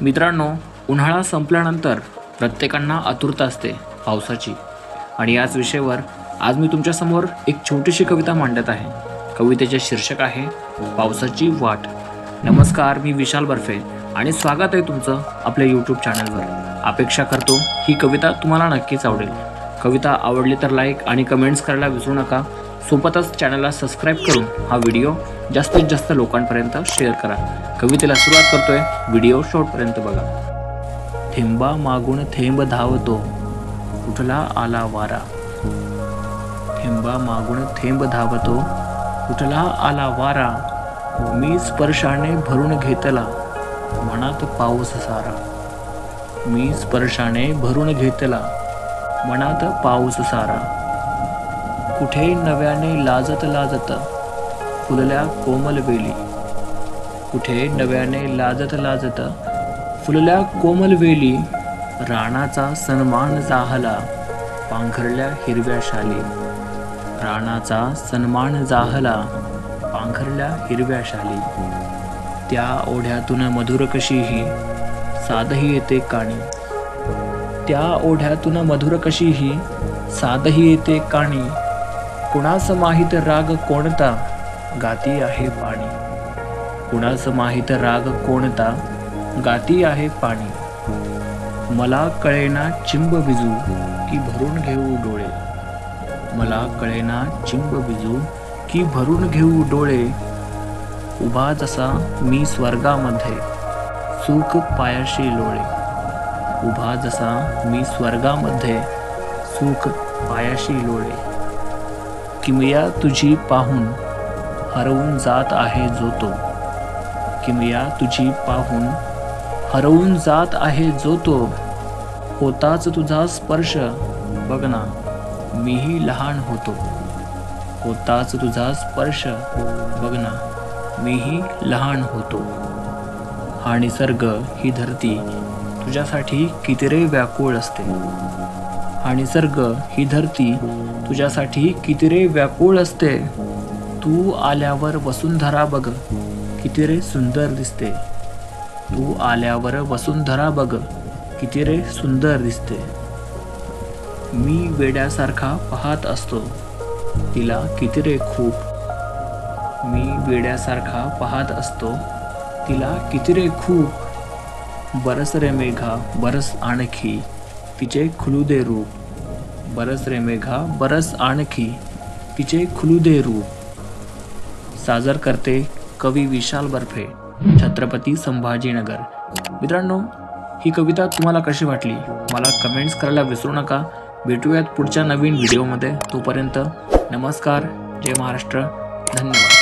मित्रांनो उन्हाळा संपल्यानंतर प्रत्येकांना आतुरता असते पावसाची. आणि याच विषयावर आज मी तुमच्यासमोर एक छोटीशी कविता मांडत आहे. कवितेचे शीर्षक आहे पावसाची वाट. नमस्कार मी विशाल बर्फे आणि स्वागत आहे तुमचं आपल्या यूट्यूब चॅनलवर अपेक्षा करतो ही कविता तुम्हाला नक्कीच आवडेल. कविता आवडली तर लाईक आणि कमेंट्स करायला विसरू नका. सोबतच चॅनलला सबस्क्राईब करून हा व्हिडिओ जास्तीत जास्त लोकांपर्यंत शेअर करा. कवितेला सुरुवात करतोय व्हिडिओ शॉर्टपर्यंत बघा. थेंबा मागून थेंब धावतो कुठला आला वारा. थेंबा मागून थेंब धावतो कुठला आला वारा. मी स्पर्शाने भरून घेतला मनात पाऊस सारा. मी स्पर्शाने भरून घेतला मनात पाऊस सारा. कुठे नव्याने लाजत लाजत फुलल्या कोमल वेली. कुठे नव्याने लाजत लाजत फुलल्या कोमल वेली राणाचा सन्मान जाहला पांघरल्या हिरव्या शाली. राणाचा सन्मान जाहला पांघरल्या हिरव्या शाली. त्या ओढ्यातून मधुर कशीही साधही येते काणी. त्या ओढ्यातून मधुर कशीही साधही येते काणी. कुणास माहीत राग कोणता? गाती आहे पाणी. कुणास माहीत राग कोणता? गाती आहे पाणी. मला कळेना चिंब बिजू की भरून घेऊ डोळे. मला कळेना चिंब बिजू की भरून घेऊ डोळे. उभा जसा मी स्वर्गामध्ये सुख पायाशी लोळे. उभा जसा मी स्वर्गामध्ये सुख पायाशी लोळे. किमया तुझी पाहून हरवून जात आहे जो तो. किमया तुझी पाहून हरवून जात आहे जो तो. होताच तुझा स्पर्श बघ ना मीही लहान होतो. होताच तुझा स्पर्श बघ ना मीही लहान होतो. हा निसर्ग ही धरती तुझ्यासाठी कितीरे व्याकुळ असते. आणि सर्ग ही धरती तुझ्यासाठी किती रे व्याकुळ असते. तू आल्यावर वसुंधरा बघ किती रे सुंदर दिसते. तू आल्यावर वसुंधरा बघ किती रे सुंदर दिसते. मी वेड्यासारखा पाहत असतो तिला किती रे खूप. मी वेड्यासारखा पाहत असतो तिला किती रे खूप. बरस रे मेघा बरस आणखी तिचे खुलू दे रूप. बरस रे मेघा बरस आणखी. तिचे खुलू दे रूप. सादर करते कवी विशाल बर्फे छत्रपती संभाजीनगर. मित्रांनो ही कविता तुम्हाला कशी वाटली? मला कमेंट्स करायला विसरू नका. भेटूयात पुढच्या नवीन व्हिडिओमध्ये तोपर्यंत नमस्कार. जय महाराष्ट्र. धन्यवाद.